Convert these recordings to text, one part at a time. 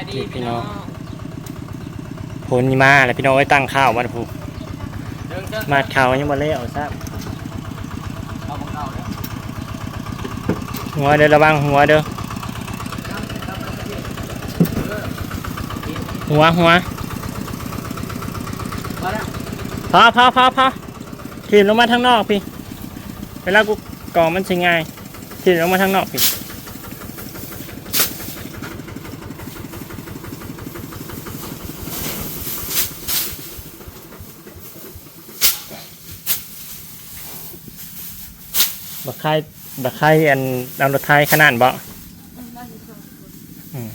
ายดีพี่พี่น้น้อองงผลนี่มาแล้วพี่น้องไว้ตั้งข้าวมาผูเดินเดินมาดข้าวยังบ่เละเอาซะเอาของเราเนี่ยหัวเด้อระวังหัวเด้อหัวหัวมาแล้วพอพอพอพอทีมลงมาทางนอกพี่เวลากูกองมันสิง่ายทีมลงมาทางนอกพี่ บักไข่บักไข่อันดาวรถไทยขนาดบ่อืม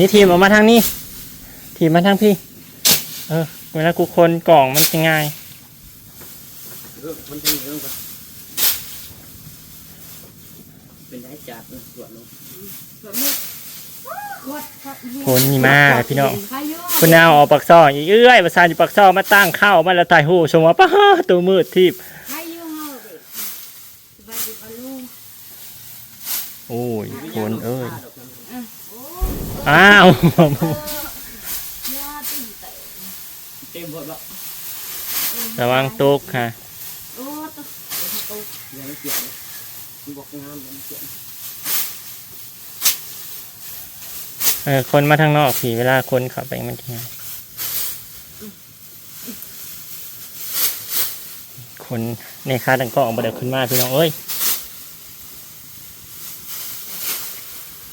นี่ทีมออกมาทางนี้ ทีมมาทางพี่ เออ เวลากูคนกล่องมันจะง่ายเรื่องมันจะมีเรื่องปะเป็นได้จัดนะสวนลงผลนี่มากพี่น้องคุณเอาออกปักซองอีเอ้ยประสานอยู่ปักซองมาตั้งเข้ามาแล้วถ่ายหูชมว่าป้าตัวมืดทิพย์ ให้ยุ่งเอาเด็กสบายดีปะลูก โอ้ยผลเอ้ยโอ้อ้าวยาตีเตะเต็มหมดแล้วระวังตกค่ะโอ้ตุ๊กตุ๊กยังไม่เกี่ยวเลยมันบอกงามมันเกี่ยวเออคนมาทางนอกผีเวลาคนเข้าไปมันจะง่ายคนในคาดังกล้องบ่ได้ขึ้นมาพี่น้องเอ้ย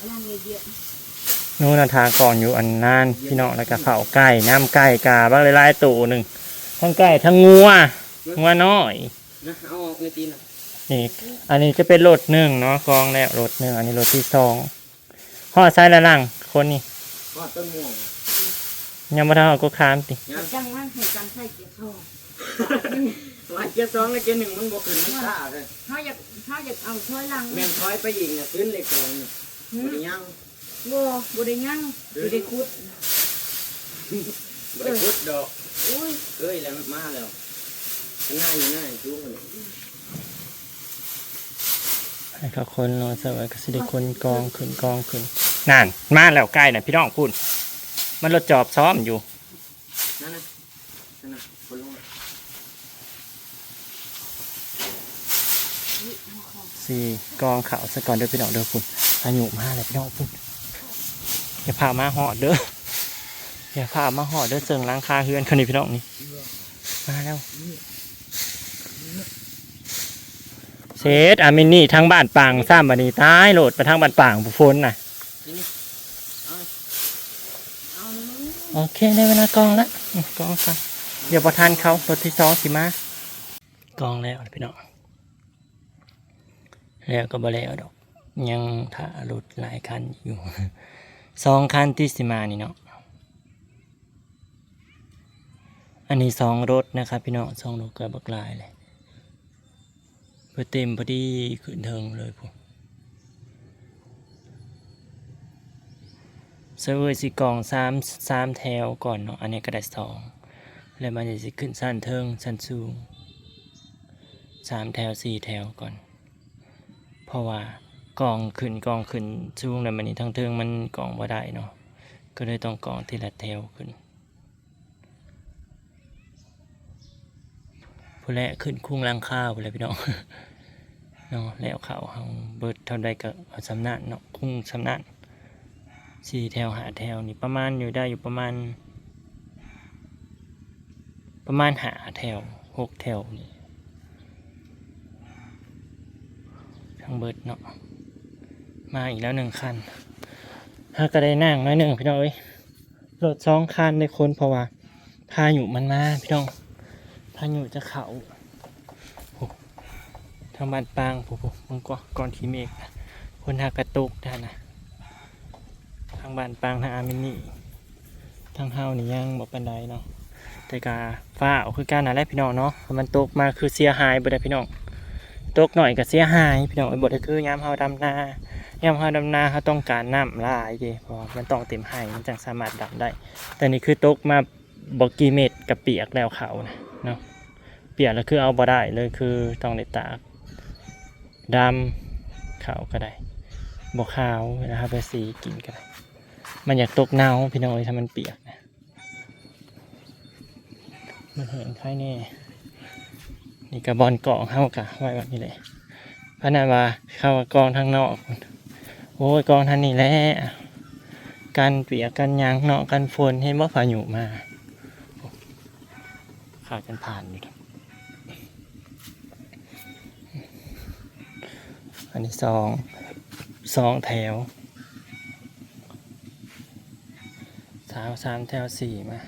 ร่างเยอะ นู่นนะทางก่อนอยู่อันนานพี่น้องแล้วก็เผาไก่น้ำไก่กาบ้างหลายๆตัวหนึ่งทั้งไก่ทั้งงัวงัวน้อยนะเอาออกในตีนอะนี่อันนี้จะเป็นรถหนึ่งเนาะกองแล้วรถหนึ่งอันนี้รถที่สองห่อซ้ายและหลังคนนี่ก็ต้นม่วงยังไม่ทันเอาก็คามติยังจังว่าเหตุการณ์ใส่เกี่ยวข้าวว่าเกียร์สองและเกียร์หนึ่งมันบอกขึ้นมันซ่าเลยถ้าอยากถ้าอยากเอาช่วยลังแม่นถอยไปยิงอะขึ้นเลขสองเนี่ยมันยังโบบุได้ยั่งบุได้คุดบริพุทธดอกอุ้ยเอ้ยแล้วมาแล้วข้างหน้าอยู่หน้าชู้เลยให้เขาคนรอสวัสดิ์ก็สิได้คนกองขึ้นกองขึ้นนั่นมาแล้วใกล้น่ะพี่น้องพูดมันรถจอบซ้อมอยู่นั่นนะนั่นนะคนลงสี่กองเขาซะก่อนเด้อพี่น้องเด้อคุณพายุมาเลยพี่น้องพูด อย่าพามาหอดเด้ออย่าพามาหอดเด้อเสิงล้างคาเฮือนคนนี้พี่น้องนี่มาแล้วเซตอามินนี่ทางบ้านปังซ้ำบันนี้ตายโหลดไปทางบ้านปังผู้ฝนน่ะโอเคได้เวลากองแล้วกองกันเดี๋ยวประทานเขารถที่สองสิมากองแล้วพี่น้องแล้วก็บ่แล้วดอก ยังถ่ารถหลายคันอยู่ สองคันที่สิมานี่เนาะ อันนี้สองรถนะครับพี่น้องสองรถกับบักลายเลยเพื่อเต็มพอดีขึ้นเทิงเลยผมเซอร์เวอร์สิกองสามสามแถวก่อนเนาะ อันนี้ก็ได้สองแล้วมันจะสิขึ้นสั้นเทิงสั้นสูงสามแถวสี่แถวก่อน เพราะว่า กองขึ้นกองขึ้นสูงแล้วมันนี่ทั้งเทิงมันกองบ่ได้เนาะก็เลยต้องกองทีละแถวขึ้นผู้แลขึ้นคุ้งลังข้าวผู้แลพี่น้องเนาะแล้วเขาเฮาเบิดเท่าใดก็เอาสำนักเนาะคุ้งสำนักสี่แถวหาแถวนี่ประมาณอยู่ได้อยู่ประมาณ ประมาณหาแถวหกแถวนี่ทั้งเบิดเนาะ มาอีกแล้วหนึ่งคันถ้าก็ได้นั่งน้อยหนึ่งพี่น้องเอ้ยรถสองคันได้คนเพราะว่าพายุมันมาพี่น้องพายุจะเขาโอ้ทางบ้านปางผู้ผู้มันก็ก่อนทีเมฆคนหากระตุกได้นะทางบ้านปางทางอามินี่ทางเฮานี่ยังบอกปันไดเนาะแต่กาฟ้าเอาคือการนั่นแหละพี่น้องเนาะมันตกมาคือเสียหายบ่ได้พี่น้องตกหน่อยก็เสียหายพี่น้องไอ้บ่ได้คือยามเฮาดำนา ยามเฮาดำนาเฮาต้องการน้ำหลายเด้เพราะมันต้องเต็มไห้มันจังสามารถดำได้ แต่นี่คือตกมาบ่กี่เม็ดกับเปียกแล้วเขานะเนาะเปียกแล้วคือเอาบ่ได้เลยคือต้องได้ตากดำเขาก็ได้บกขาวเวลาเอาไปสีกินกันมันอยากตกเน่าพี่น้องเอ้ยถ้ามันเปียกนะมันเห็นใครแน่นี่กระบอลกล่องเข้ากะไว้แบบนี้เลยพนันว่าเข้ากองทางนอก โอ้ยกองทางนี้แหละกันเปียกกันยางเนาะกันฝนเห็นว่าพายุมาขาดกันผ่านอยู่อันนี้สองสองแถวสามสามแถวสี่มา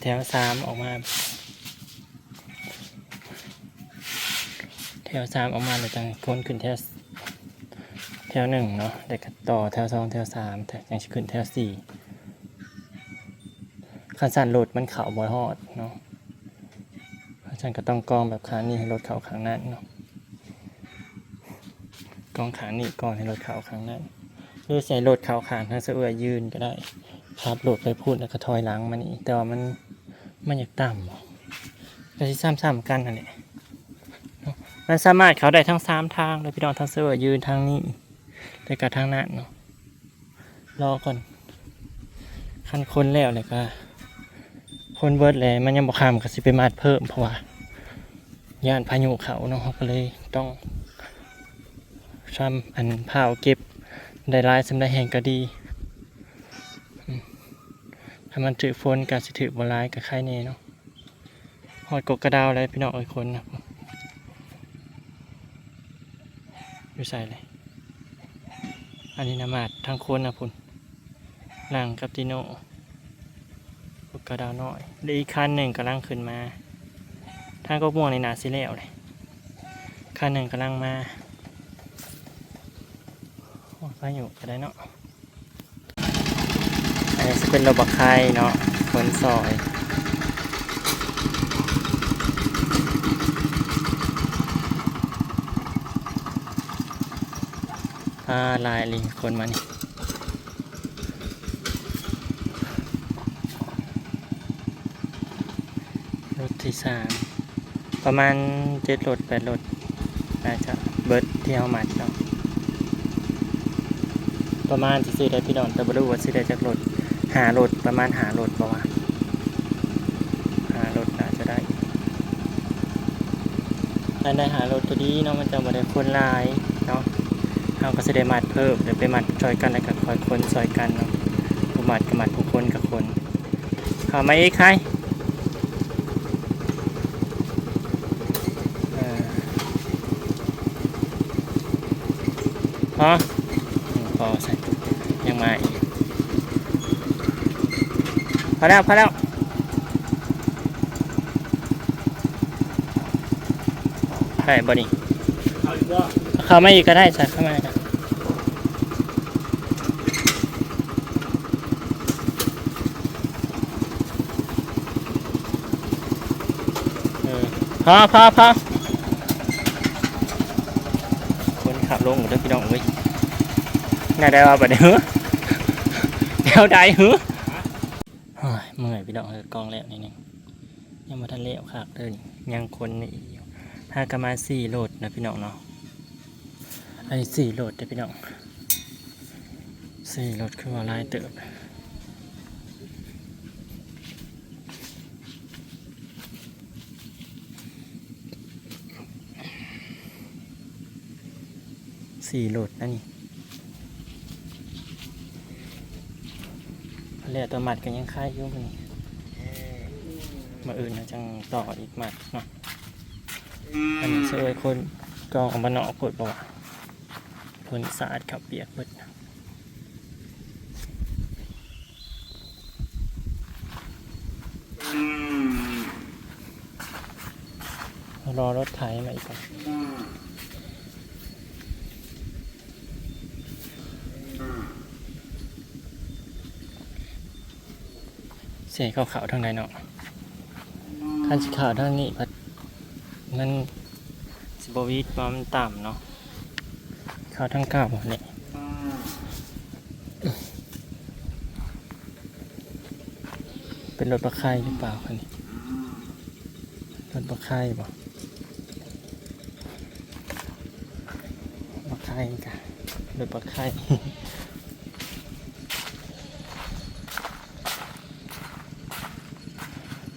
แถวสามออกมา แถ วสามออกมาเลยจังพ้นขึ้นแถวแถวหนึ่งเนาะเด็กต่อแถวสองแถวสามแต่ยังขึ้นแถวสี่ขันสันโหลดมันเข่าบอยฮอดเนาะขันสันก็ต้องกองแบบขานี้ให้รถเข่าข้างนั้นเนาะกองขานี้ก่อนให้รถเข่าข้างนั้นหรือใส่รถเข่าขางทั้งเสื่อยืนก็ได้ครับโหลดไปพูดแล้วก็ถอยหลังมันอีกแต่ว่ามันมันอยากต่ำก็ที่ซ้ำๆกันนั่นแหละ มันสามารถเขาได้ทั้งสามทางเลยพี่น้องทั้งเสือยืนทางนี้แต่กับทางนั้นเนาะรอก่อนคันคนแล้วเลยก็คนเบิร์ดเลยมันยังบอกคำก็สิไปมาดเพิ่มเพราะว่าย่านพายุเขาเนาะเขาก็เลยต้องซ้ำอันเผาเก็บได้ร้ายสำได้แห่งก็ดีอืมถ้ามันถือฝนก็สิถือบร้ายกับใครเน่เนาะหอดกกกระดาวอะไรพี่น้องเอ้ยคนนะ อยู่ใส่เลย อันนี้นามาดทั้งคนนะพุ่นหลังกับติโน่พวกกระดาวน้อยเหลยอีกคันหนึ่งกำลังขึ้นมาทางก็ม่วงในนาซิแล้วเลยคันหนึ่งกำลังมาโอ้ยไปอยู่ก็ได้เนาะอันนี้จะเป็นระบบไข่เนาะคนซอย อ่าลายลิงคนมานี่รถที่สามประมาณเจ็ดรถแปดรถน่าจะเบิร์ดที่เอามาเนาะประมาณสิซื้อได้พี่น้องแต่บรู้ว่าซื้อได้จากรถหารถประมาณหารถประมาณหารถน่าจจะได้อันได้หารถตัวนี้เนาะมันจะมาได้คนลายเนาะ เราก็จะได้มัดเพิ่มเดี๋ยวไปมัดซอยกันแล้วก็คอยคนซอยกันเนาะผู้มัดกับมัดผู้คนกับคนเข้ามาอีกใครเออพออืมพอใส่ยังมาอีกพอแล้วพอแล้วได้บ่นี่เอาอีกบ่เข้ามาอีกก็ได้จ้ะเข้ามาจ้ะเออ พอพอพอคนขับลงหมดแล้วพี่น้องเว้ยน่าได้ว่าบัดนี้เหรอเดี๋ยวได้เหรอโอ้ยเมื่อยพี่น้องเออกองแล้วนี่นึงยังมาทันเลี้ยวขากเลยยังคนนี่อยู่ห้ากระมาสี่โหลดนะพี่น้องเนาะอันนี้สี่โหลดเด้อพี่น้องสี่โหลดคือว่าลายเติบ สี่โหลดนั่นนี่เรียกตัวหมัดกันยังคายยู่มันมาอื่นนะจังต่ออีกหมัดเนาะอันนี้เสวยคนกองออกมาเนาะปวดบ่วะผลสะอาดขับเปียกเบิดรอรถไถมาอีกก่อน เสียขาวๆทางใดเนาะคันสีขาวทางนี้พัดมันสิบวิตว่ามันต่ำเนาะขาวทั้งเก้าเนี่ยเป็นรถปลาไข่หรือเปล่าคันนี้รถปลาไข่บ่ข่กันรถปลาไ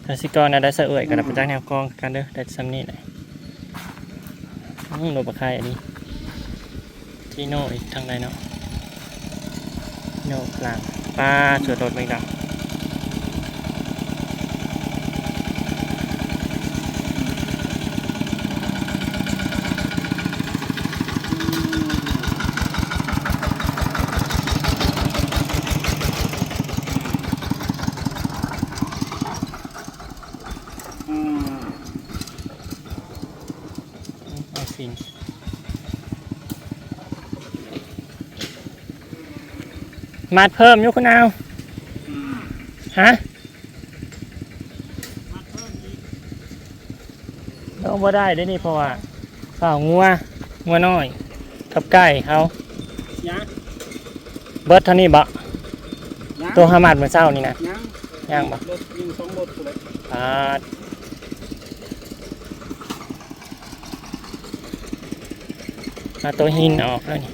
ข่สิกรนะได้เสะเอ่ยกันไปจ้างแนวกองกันเด้อได้ซ้ำนี่เลยอืมรถปลาไอันนี้ที่โน่อีกทางใดเนาะโน่กลางปลาเสือโดดไม่ดัง มาดเพิ่มอยุคุณเอาฮะต้องบ่ได้ได้นี่เพราะว่าฝ่างัวงัวน้อยกับไก่เขายังเบิร์ดเท่านี้บะยังตัวฮามาดเมื่อเช้านี่นะยังย่างบะรถยิงสองรถเลยปาดมาตัวหินออกแล้วนี่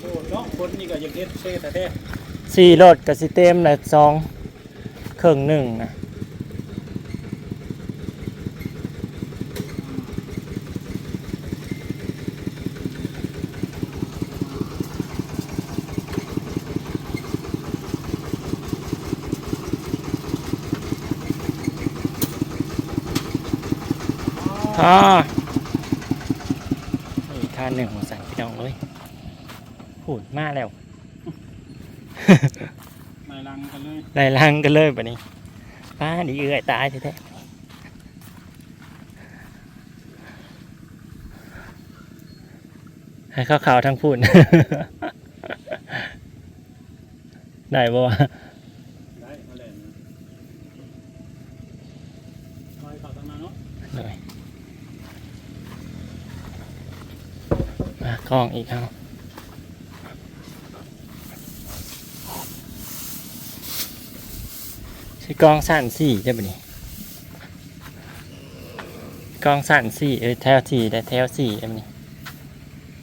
โอ้เนาะคนนี่ก็ยังเฮ็ดเซ่แต่แท้ สี่รถกับสิเต็มเลยสองเครื่องหนึ่งนะอ๋ออีกท่านหนึ่งของสันพี่น้องเลยพูดมากแล้ว ไม่ลัง กันเลยล่ลังกันเลยปะนี้ป้าดีเอื่อยตายแท้ๆให้ข้าวข่าวทั้งพูดได้บ่วะได้มาแล้วมากล้องอีกครับใช้ กล้องสั่นสี่ใช่ปะนี่กล้องสั่นสี่เอ้ยแถวสี่ได้แถวสี่ใช่ปะนี่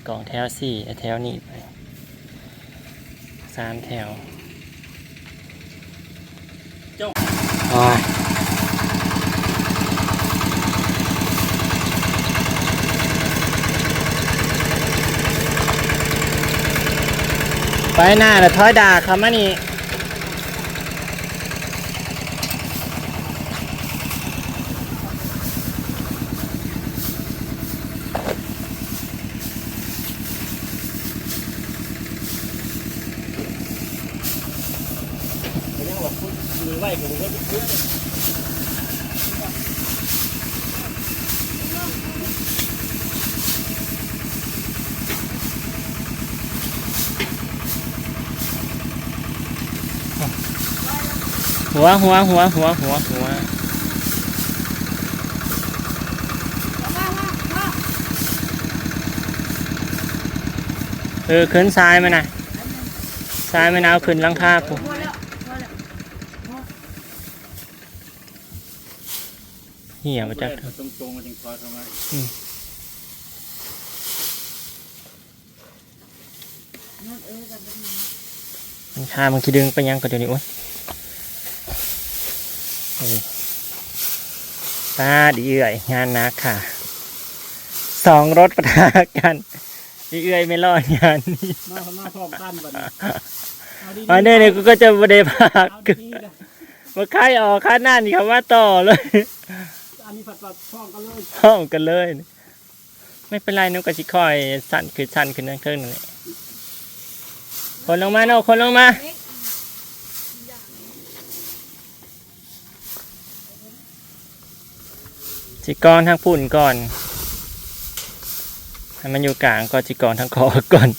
กล้องแถวสี่ได้แถวนี้ไปสามแถวโอ้ยไปหน้าแล้วถอยด่าคำว่านี่ เขายังบอกคุณมือ ไหวกับผมก็จะขึ้นหัวหัวหัวหัวหัวหัวเออขึ้นซ้ายมันนะซ้ายมันเอาขึ้นลังคาปุ๊ พอแล้วพอแล้ว เหี้ยมาจากตรงตรงๆมาจังคอยเข้ามานั่นเออกันเป็นไงมันคามันคิดดึงไปยังก็เดี๋ยวนี้โอ้ยเออตาดีเอื่อยงานหนักค่ะ สองรถปะทะกันดีเอื่อยไม่รอดงานนี้มามาพร้อมกันบัดนี้เอาดีๆอันนี้เนี่ยกูก็จะบไดพากเอาดีๆนะมาค่ายออกค่าหน้านี่เขาว่าต่อเลย อันนี้ผัดผัดพ้อมกันเลยพร้อมกันเลย ไม่เป็นไรนุกกระชิคอยสั่นคือสั่นขึ้นนั่งเครื่องนั่นแหละคนลงมาเนาะคนลงมาเล็กจิกรทางปุ่นก่อนให้มันอยู่กลางก็จิกรทางคอก่อน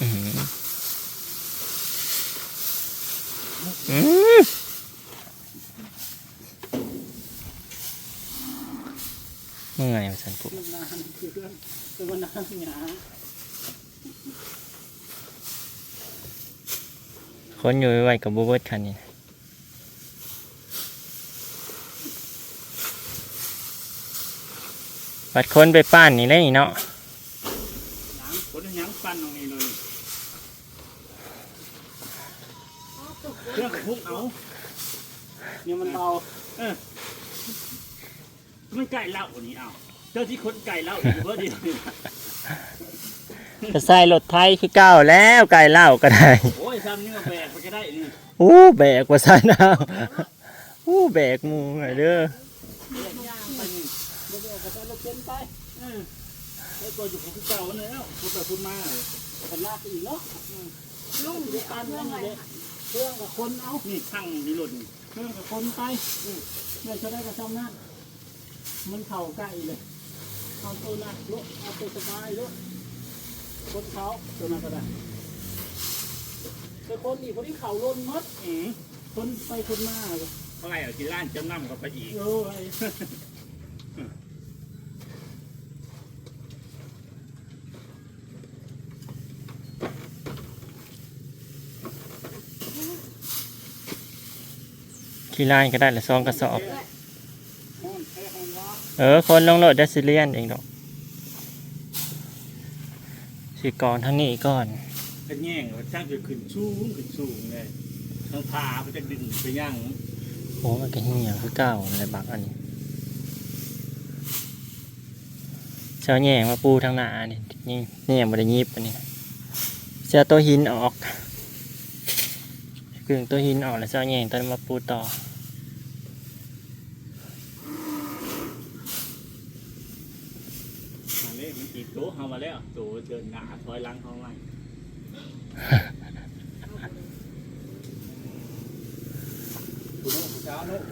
อื้อหืออืมเมื่อยมาสันปุ๊ นานคือเรื่อง ตัวมันนานหยาคนอยู่ไว้กับบูเบิร์ตคันนี้นะบัดคนไปป้านนี่เลยเนาะหยังคนหยังฟันตรงนี้เลยเครื่องพุกเอาเนี่ยมันเบาเออมันไก่เหล้าอันนี้เอา เจ้าที่คนไก่เหล้าอยู่เพื่อดีนี่นะจะใส่รถไทยคือเก่าแล้วไก่เล่าก็ได้โอ้ยซ้ำนี่มาแบกไปก็ได้นี่อู้แบกว่าใส่น้ำอู้แบกหมูหน่อยเด้อไปนี่บ่ได้เอาไปใส่รถเข็นไปเออไอ้ตัวอยู่ของเก่าแล้วพูดไปพูดมาคนลากไปอีกเนาะลุงเดี๋ยวการเรื่องอะไรเครื่องกับคนเอานี่ทั้งนี่หล่นเครื่องกับคนไปอืมเมื่อจะได้กระชำนั่นมันเข่าใกล้เลยเอาตัวหนักลุกเอาตัวสบายลุก คนเขาตัวนั้นก็ได้แต่คนอีกคนที่เข่าลนมัดอืมคนไปคนมาเลยเท่าไหร่เอากินล้านจำนำกับไปอีก โอ้ยขี้ลายก็ได้ละซองกระสอบ ห้อนแค่ห้อนว่า เออ คนลงโหลดดัสซิเลียนเองดอก สีกรทั้งนี้ก่อนเป็นแง่งว่าช่างจะขึ้นสูงขึ้นสูงเลยทางผามันจะดึงไปย่างโอ้มันก็เหี่ยวคือเก่าอะไรบักอันนี้เช้าแย่งมาปูทางหน้านี่นี่นี่ยังไม่ได้ยิบอันนี้เสียตัวหินออกกึ่งตัวหินออกแล้วเช้าแย่งตอนนมาปูต่อ มาเลยมันตีโต๊ะ เข้ามาแล้วโต๊ะเดินหน้าถอยหลังเข้ามาคุณลูกเช้าลูก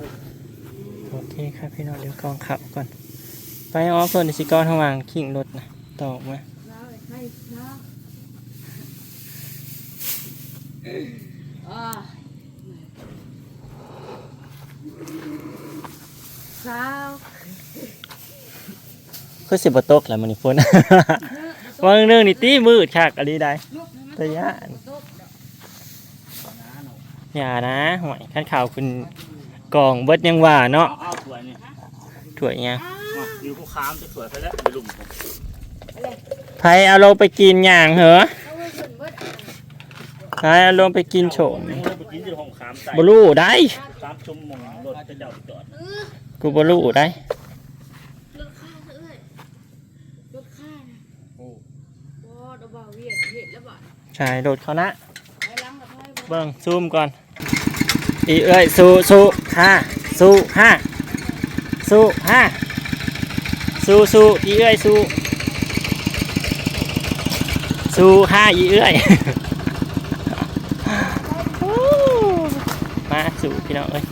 โอเคครับพี่น้องเดี๋ยวกองขับก่อน ไปออฟเฟิร์นสิกรทางวางขิงรถนะต่อมาเราให้เราอ่าสาวคือสิบตกแหละมันนี่ฝน วางเรื่องนี่ตีมืดคักอะไรได้ลูกนะตะยานอย่านะหวยขั้นข่าวคุณกองเบิดยังว่าเนาะเอาเอาสวนี่ถั่วเนี่ยอยู่ผู้ค้ามจะสวไปแล้วไปลุมผมไรไผเอาลงไปกินอย่างเหรอไว้ขึ้นเบิดไผเอาลงไปกินโฉมบลูได้กูบลูได้ รถข้าเอ้ยรถข้านะ โอ้ บ่ดอกบ่าวเวียนเห็นแล้วบ่ใช่โดดเขานะไปล้างกับไพ่บ่เบิ่งซูมก่อน อีเอ้ยสู้สู้ห้าสู้ห้าสู้ห้าสู้สู้อีเอ้ยสู้สู้ห้าอีเอ้ย มาสู่พี่น้องเอ้ย